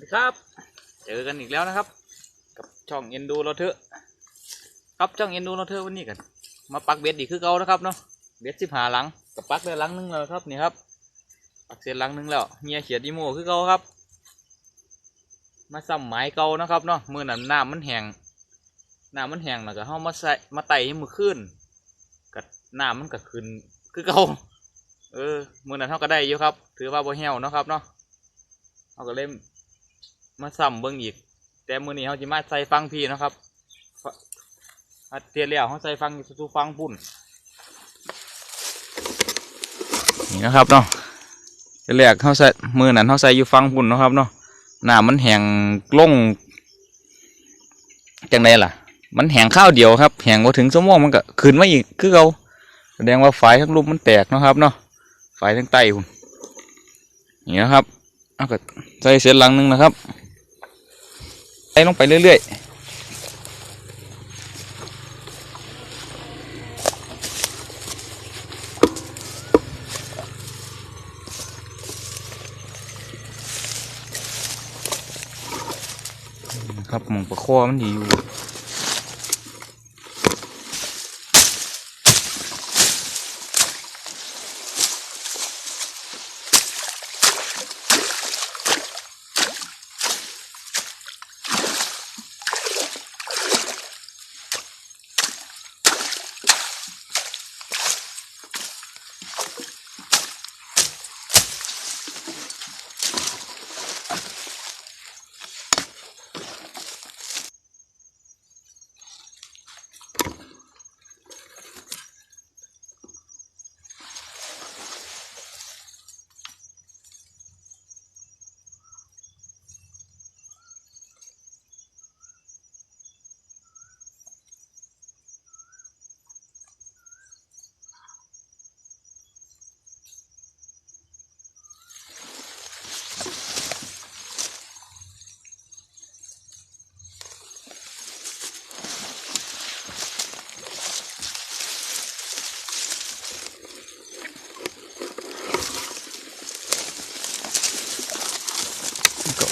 วัสดีครับ เจอกันอีกแล้วนะครับ กับช่องเอ็นดูเราเถอะครับช่องเอ็นดูเราเถอะวันนี้กัน มาปักเบ็ดอีกคือเก่านะครับเนาะเบ็ดสิบหาหลังกับปักได้หลังหนึงแล้วครับนี่ครับปักเสร็จหลังหนึงแล้วเมียเขียดอีโมคือเก่าครับ มาซ้ำไม้เก่านะครับเนาะมือนั้นน้ำมันแห้งน้ำมันแห้งแล้วก็เฮามาใส่มาไต่ให้มือขึ้นกับน้ำมันก็ขึ้นคือเก่าเออมือนั้นเฮาก็ได้อยู่ครับ ถือว่าบ่แห้วนะครับเนาะเขาก็เล่ม มาซ้ำเบิ้งอีก แต่มือนี้เขาจะมาใส่ฟังพี่นะครับอัดเทียนแล้วเขาใส่ฟังสู่ฟังปุ่นนี่นะครับเนาะเทียนแรกเขาใส่มือนั้นเขาใส่อยู่ฟังปุ่นนะครับเนาะหน้ามันแห้งลงจังไดล่ะ มันแห้งข้าวเดียวครับแห้งพอถึงสมองมันก็ขึ้นมาอีกคือเขาแสดงว่าไฟทั้งลุมมันแตกนะครับเนาะไฟทั้งไตพุ่นนี่นะครับเอาก็ใส่เสียหลังหนึ่งนะครับ ใส่ลงไปเรื่อยๆครับมองประคอมันดีอยู่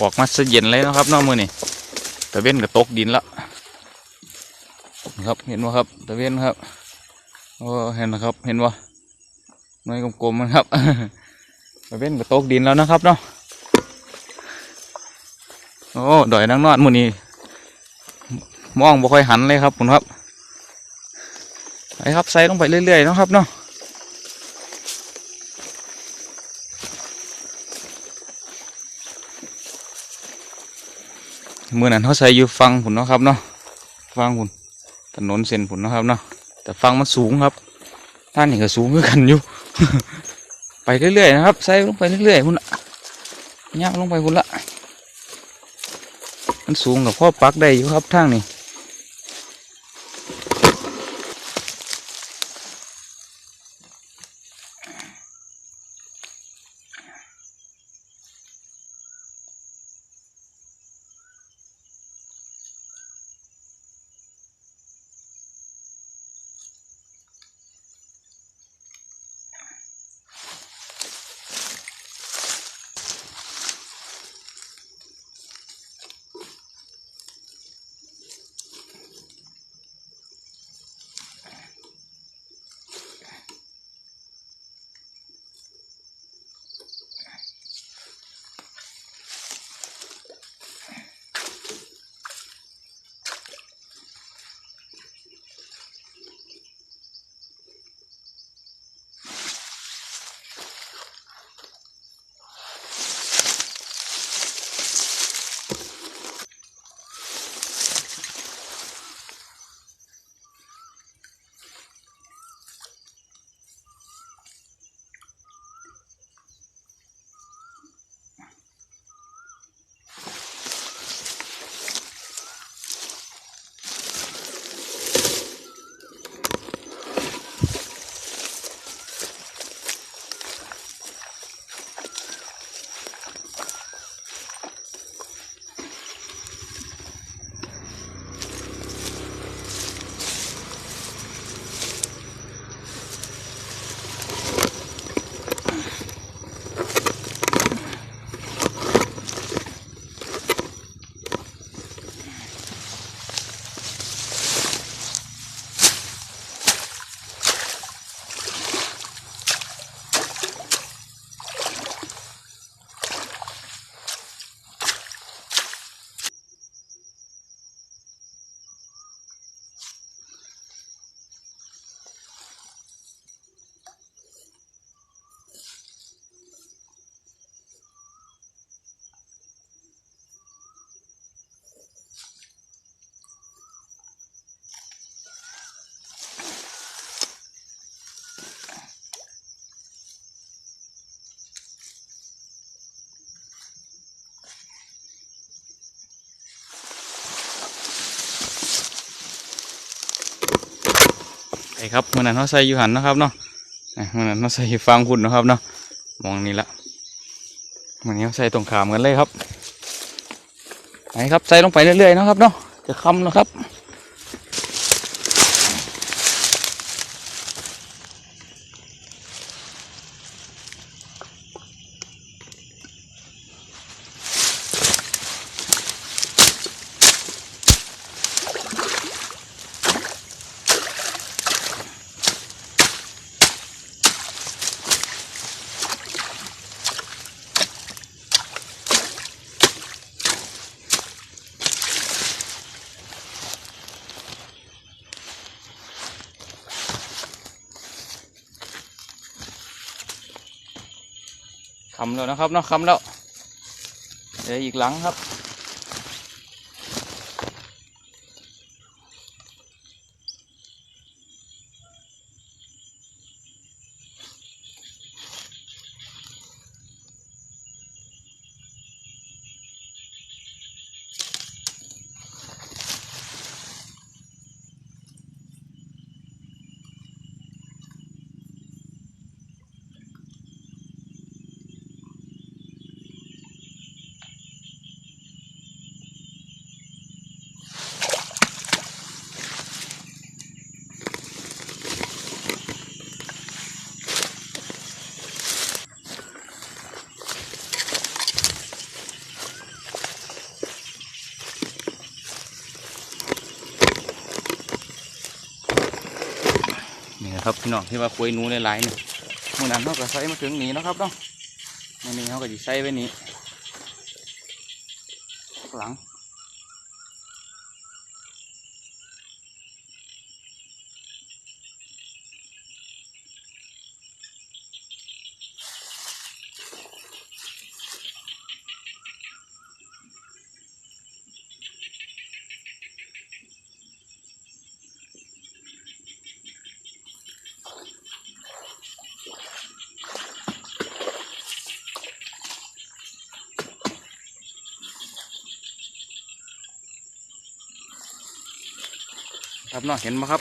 ออกมาซะเย็นเลยนะครับเนอกมือนี่ตะเวนก็ตกดินแล้วครับเห็นไหมครับตะเวนครับโอ้เห็นนะครับเห็นว่าน้อยกลมๆมันครับตะเวนก็ตกดินแล้วนะครับเนาะโอ้ดอยนางนอดมือนี้มองบ่ค่อยหันเลยครับคุณครับไปครับใส่ลงไปเรื่อยๆนะครับเนาะ มื่อนั้นเขาใส่อยู่ฟังผุนเนาะครับเนาะฟังผุนถนนเส้นผุนเนาะครับเนาะแต่ฟังมันสูงครับท่านนี่ก็สูงคือกันอยู่ ไปเรื่อยๆนะครับใส่ลงไปเรื่อยๆพุ่นละย่างลงไปพุ่นละมันสูงกับพ่อปักได้อยู่ครับทางนี้ ไอ้ครับเมื่อนั้นเขาใส่อยู่หันนะครับเนาะอะเมื่อนั้นเขาใส่ฟางหุ่นนะครับเนาะมองนี่ละวันนี้เขาใส่ตรงขามกันเลยครับไปครับใส่ลงไปเรื่อยๆนะครับเนาะจะคำแล้วครับ คำแล้วนะครับเนาะคำแล้วเดี๋ยวอีกหลังครับ ครับพี่น้องที่ว่าคุยนูหลายๆนี่เมื่อนั้นเขาก็ใส่มาถึงนี้นะครับเนาะมื่อนี้เขาก็จะใส่ไว้นี้หลัง ครับเนาะเห็นไหมครับ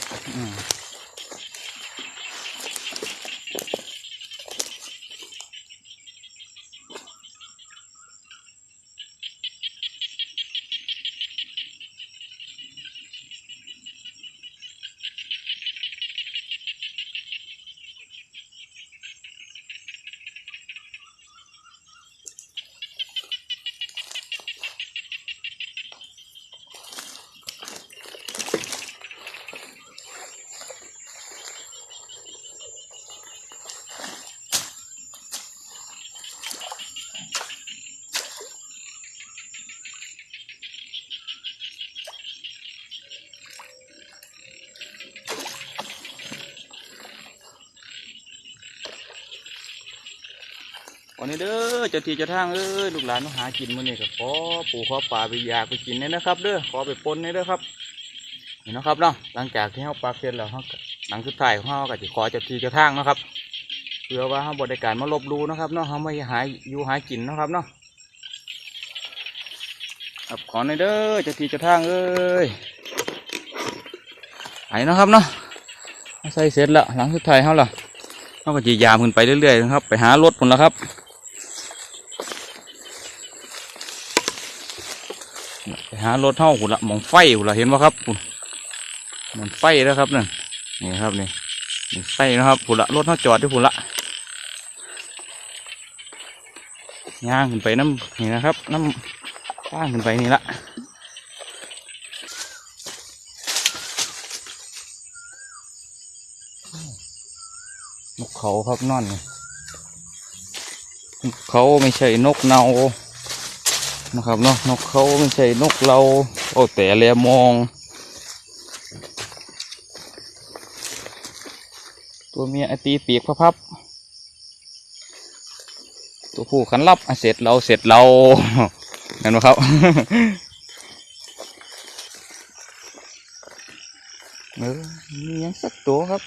อืมวันนี้เด้อเจ้าที่เจ้าทางเอ้ยลูกหลานมาหากินมื้อนี้ก็ขอปู่ขอป่าไปอยากไปกินเนี่ยนะครับ เด้อขอไปปนเนี่ยเด้อครับนี่นะครับเนาะหลังจากที่เขาปลาเพ็นแล้วเขาหลังสุดท้ายของเขาก็จะขอเจ้าที่เจ้าทางนะครับเพื่อว่าเขาบริการมาลบหลูนะครับเนาะเขาไม่หายอยู่หายกินนะครับเนาะครับขอในอยเด้อเจ้าที่เจ้าทางเอ้ยไอ้นะครับเนาะใส่เสร็จแล้วหลังสุดท้ายเขาล่ะเขาก็จะยามขึ้นไปเรื่อยๆนะครับ ไปหารถคนละครับ ไป หารถเท่าหุ่นละมองไฟหุ่นละเห็นไหมครับหุ่นมันไฟแล้วครับนั่นนี่ครับนี่นี่ไฟนะครับหุ่นละรถเท่าจอดที่หุ่นละย่างขึ้นไปน้ำนี่นะครับน้ำย่างขึ้นไปนี่ละนกเขาครับนอนนี่นกเขาไม่ใช่นกเนา นะครับเนาะนกเขาไม่ใช่นกเราโอ้แต่แลมอง ตัวเมียไอตีปีกพับพบตัวผู้ขันรับอะเสร็จเราเสร็จเราเห็นไหมครับเออมียังสักตัวครับ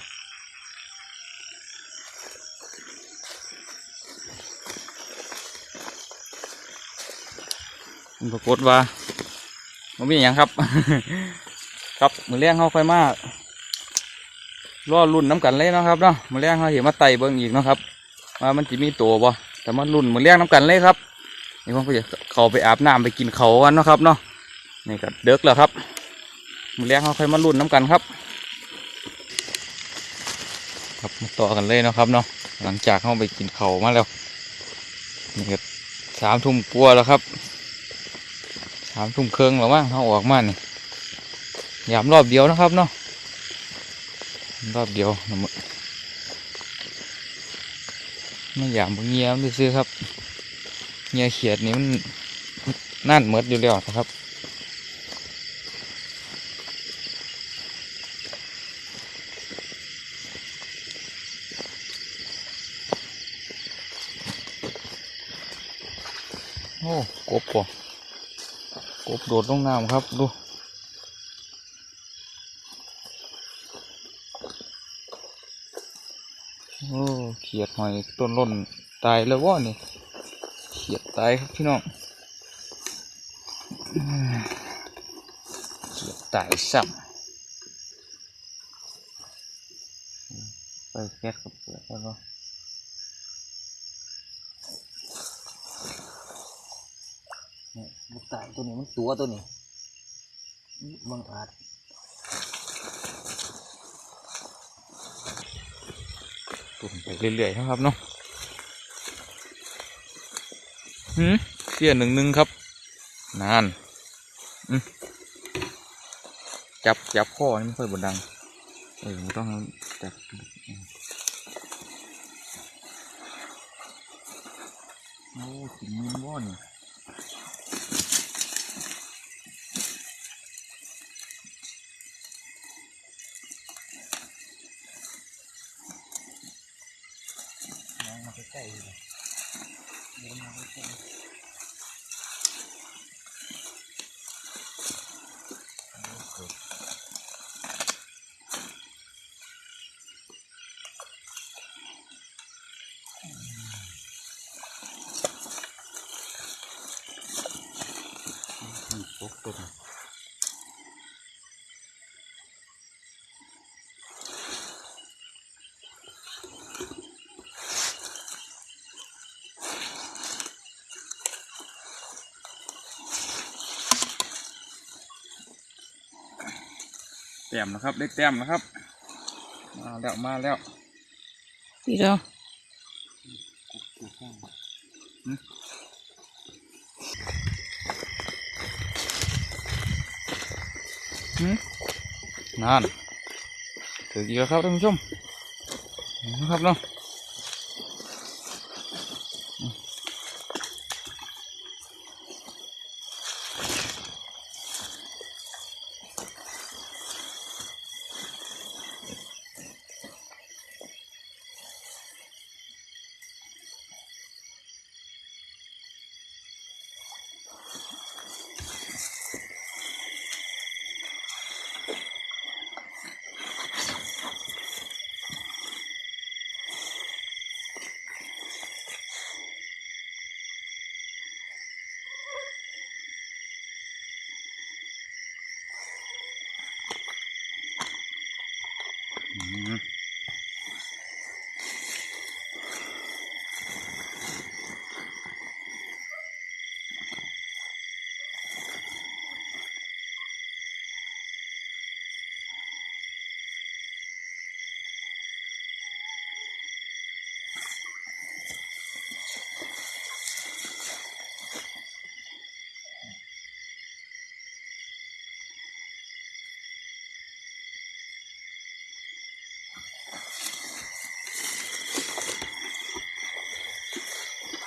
ปรากฏว่ามันมีอย่างครับ ครับมือเลี้ยงเขาค่อยมากรอรุ่นน้ำกันเลยนะครับเนาะมาเลี้ยงเขาเห็นมาไต่เบิ้งอีกนะครับว่ามันจะมีตัวบ่แต่มารุ่นมาเลี้ยงน้ำกันเลยครับนี่ผมก็จะเขาไปอาบน้ำไปกินเขากันนะครับเนาะนี่ก็เด็กแล้วครับมาเลี้ยงเขาค่อยมารุ่นน้ำกันครับ ครับมาต่อกันเลยนะครับเนาะหลังจากเขาไปกินเขามาแล้วนี่ก็สามทุ่มกลัวแล้วครับ สามทุ่มครื่องแล้วมั้งเขาออกมานี่ยามรอบเดียวนะครับเนาะรอบเดียวมึไม่ยามบ่เงียบซื้อครับเงียเขียดนี่มันน่านเมดอยู่แล้วนะครับ โอ้กบป่ะ กบโดดลงน้ำครับดูโอ้เขียดหอยต้นร่นตายแล้ววะนี่เขียดตายครับพี่น้องเขียดตายซ้ำไปแก๊สกับเปลือกแล้วเนาะ เนี่ยลูก ตัวนี้มันตัวตัวนี้บังอาจตุ่มไปเรื่อยๆนะครับเนาะหืมเสี้ยหนึ่งหนึ่งครับ นานจับจับข้อนี่ไม่ค่อยบดดัง เออมต้องจับโอ้กินมือว่อน มองมาใกล้ๆเลยเดินมาใกล้ๆตกตัวนี้ แต้มนะครับได้แต้มนะครับ มาแล้วมาแล้วพี่เจ้านั่นถืออีกแล้วครับท่านผู้ชมนะครับเนาะ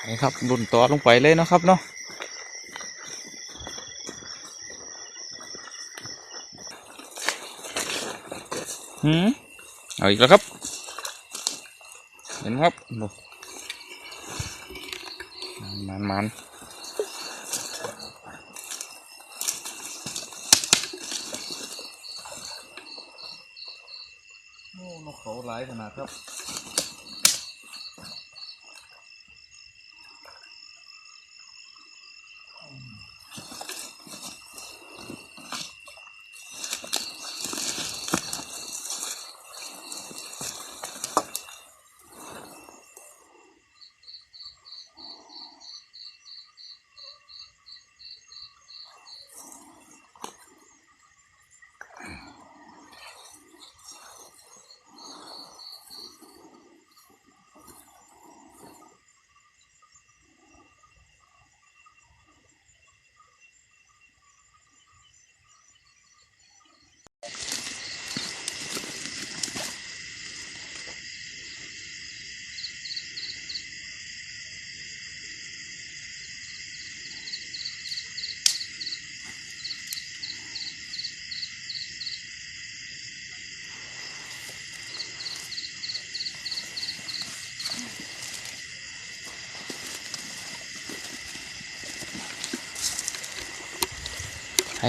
นี่ครับรุ่นต่อลงไปเลยนะครับเนาะหืมเอาอีกแล้วครับ เห็นไหมครับดูมันมันโอ้นกเขาหลายขนาดครับ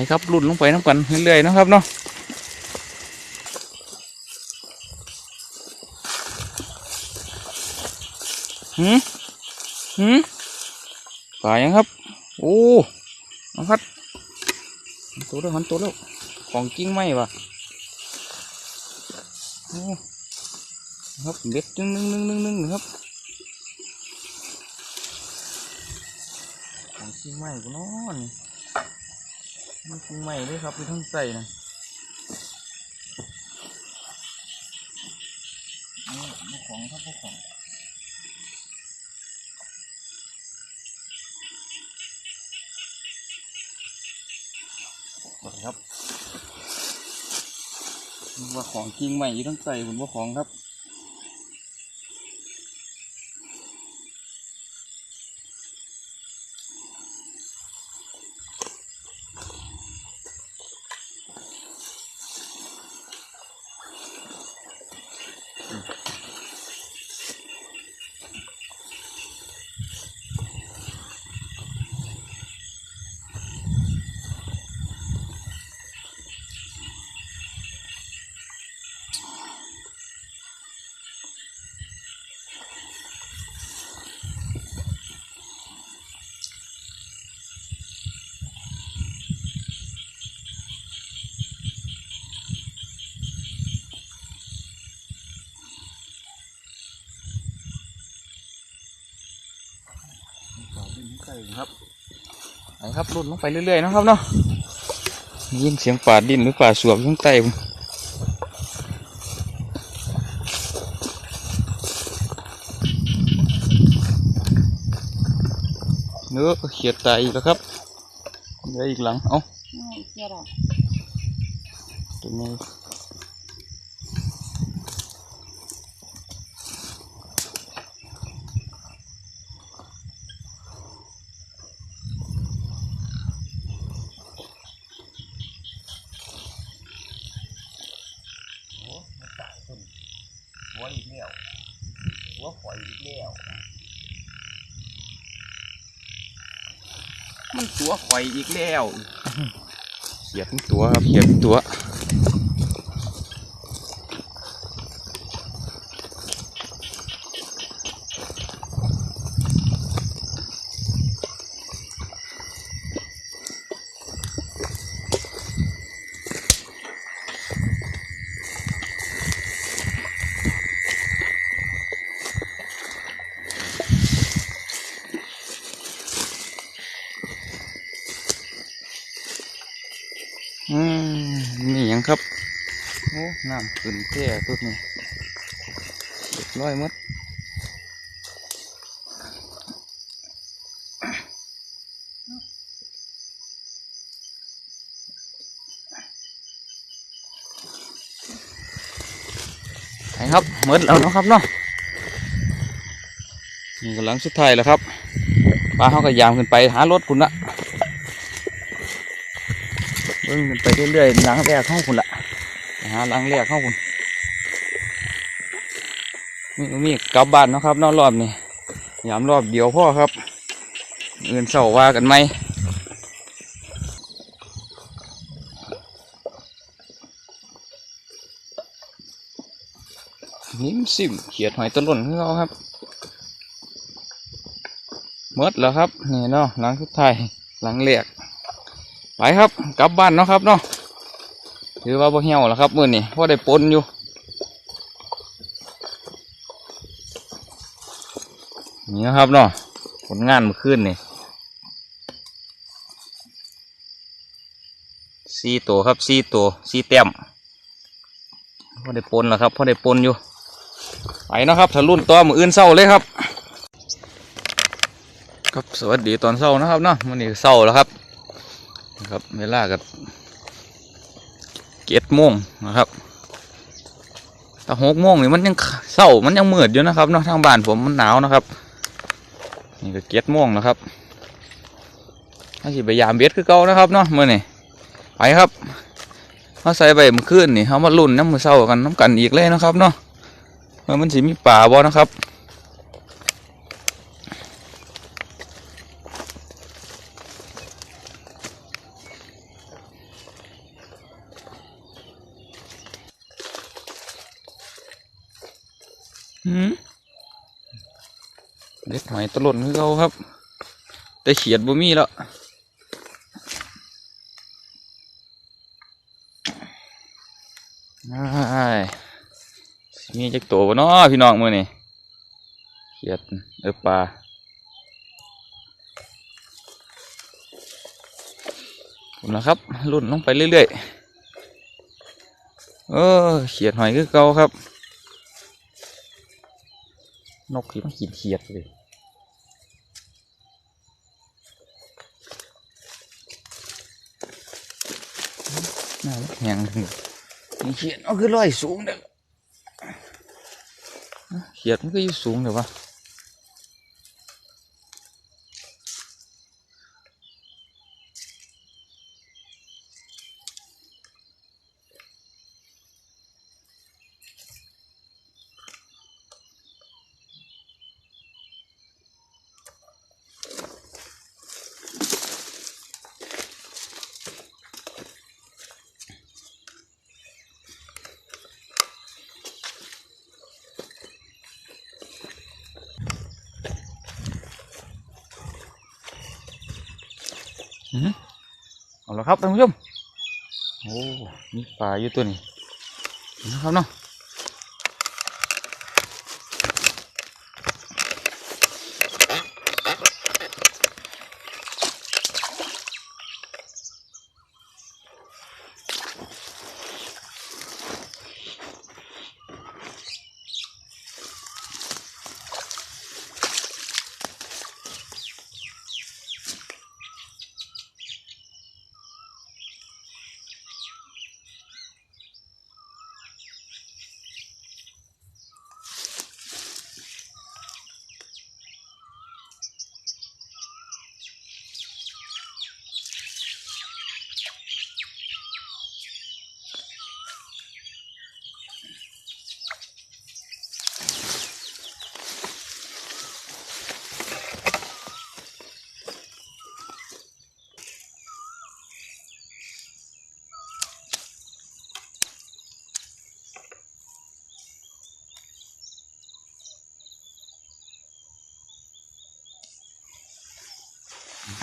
ครับรุ่นลงไปน้ำกันเรื่อยๆนะครับเนาะหืมหืมปลายังครับ โอ้น้องพัดหันตัวแล้วหันตัวแล้วของจริงไหมวะโอ้ครับเบ็ดนึงนึงนึงนึงนึงครับของจริงไหมกูนอนน มันจริงไหมด้วยครับอยู่ทั้งใส่นะนี่นี่ของครับพวกของก่อนครับว่าของจริงใหม่อยู่ต้องใส่ผมว่าของครับ ครับไปครับรุ่นลงไปเรื่อยๆนะครับเนาะได้ยินเสียงป่าดินหรือป่าสวบข้างใต้ผมเนื้อเขียดตายอีกแล้วครับเหลืออีกหลัง เอ้าไม่เสียดอกตัวนี้ อยอีกแล้วหัวฝอยอีกแล้วมันตัวข่อยอีกแล้ว เขียดทั้งตัวครับเขียดทั้งตัว โอ้น้ำขึ้นแท่ตัวนี้เรียบร้อยมดไปครับหมดแล้วเนาะครับเนาะนี่กำลังสุดท้ายแล้วครับปลาเขาก็ยามขึ้นไปหารถคุณละเบิ่งกันไปเรื่อยๆหลังแรกเข้าคุณละาหลังแรกเข้าคุณมีมีกลับบ้านนะครับนอกรอบนี่ยามรอบเดียวพ่อครับเงินเสาว่ากันไหมนิ่มสิมเขียดหอยตะลุ่นของเราครับหมดแล้วครับนี่เนาะหลังสุดท้ายหลังแรกไปครับกลับบ้านเนาะครับเนาะ ถือว่าบ่เหี่ยวแล้วครับมื้อนี้พอได้ปนอยู่นี่นะครับเนาะผลงานมื่อคืนนี่สี่ตัวครับสี่ตัวสี่เต็มพอได้ปนแล้วครับพอได้ปนอยู่ไปนะครับถ้ารุ่นตัวมืออื่นเศร้าเลยครับครับสวัสดีตอนเศร้านะครับเนาะมื้อนี้เศร้าแล้วครับครับเวลากับ เจ็ดโมงนะครับแต่หกโมงนี่มันยังเศร้ามันยังมืดอยู่นะครับเนาะทางบ้านผมมันหนาวนะครับ นี่ก็เจ็ดโมงนะครับถ้าสิไปยามเบ็ดคือเก่านะครับเนาะมื่อนี่ไปครับมาใส่ใบมันขึ้นนี่เขามาลุ่นน้ำมือเศร้ากันน้ำกันอีกเลยนะครับเนาะว่ามันสิมีป่าบ่นะครับ น หืมเด็ดหอย ตะล่นคือเขาครับ แต่เขียดบ่มีแล้วอ้ายมีจักตัวบ่เนาะพี่น้องมือนี้เขียดเออปลาผมนะครับลุ่นลงไปเรื่อยๆเออเขียดหอยคือเก่าครับ นกที่มันขีดเขียดเลย น่าแหงมีเขียนเอาคือลอยสูงเด้อเขียนมันก็อยู่สูงเด้อวะ เอาละครับท่านผู้ชมโอ้มีปลาอยู่ตัวนี้นะครับเนาะ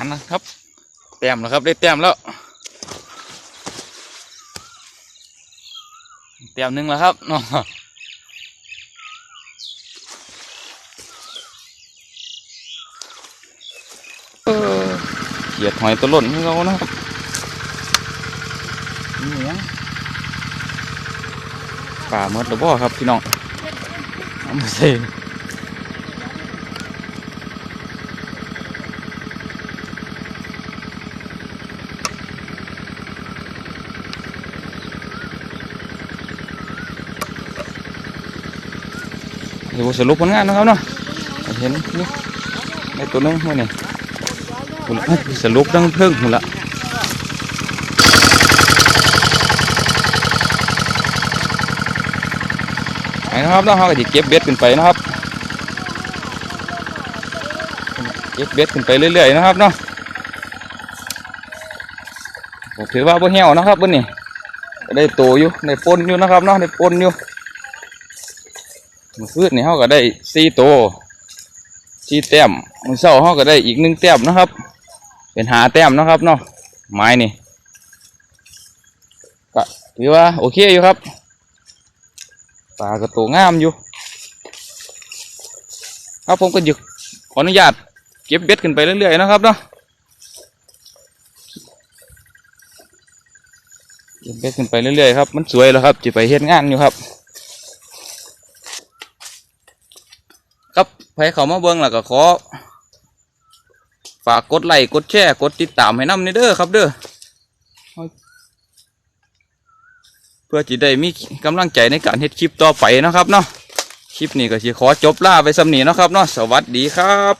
ันนะครับ แต้มแล้วครับ ได้แต้มแล้ว แต้มหนึ่งแล้วครับเนาะออเขียดหอยตัวหล่นของเรานะครับนี่ยังป่าเมดหรือบ่ครับพี่น้องเอามาใส่ สรุปผลงานนะครับเนาะเห็นนี่ในตัวนึงมื่อนี่คุณละสรุปดังเพิ่งคุณละไปนะครับต้องเขาก็จะเก็บเบ็ดขึ้นไปนะครับเก็บเบ็ดขึ้นไปเรื่อยๆนะครับเนาะผมถือว่าบ่เหี่ยวนะครับบนนี่ได้โตอยู่ได้ปนอยู่นะครับเนาะได้ปนอยู่ มือพืชนี่เขาก็ได้สี่ตัวสี่แต้มมือเศร้าเขาก็ได้อีกหนึ่งแต้มนะครับ เป็นหาแต้มนะครับเนาะไม้นี่ก็ถือว่าโอเคอยู่ครับปลากระตัวงามอยู่ ครับผมก็หยุดขออนุญาตเก็บเบ็ดขึ้นไปเรื่อยๆนะครับเนาะเก็บเบ็ดขึ้นไปเรื่อยๆครับ มันสวยแล้วครับจะไปเฮ็ดงานอยู่ครับ ครับใครเขามาเบิ้งแล้วก็ขอ ฝากกดไลค์กดแชร์กดติดตามให้น้ำนี่เด้อครับเด้อเพื่อจะได้มีกำลังใจในการเฮ็ดคลิปต่อไปนะครับเนาะคลิปนี้ก็สิขอจบล่าไปสำนีนะครับเนาะสวัสดีครับ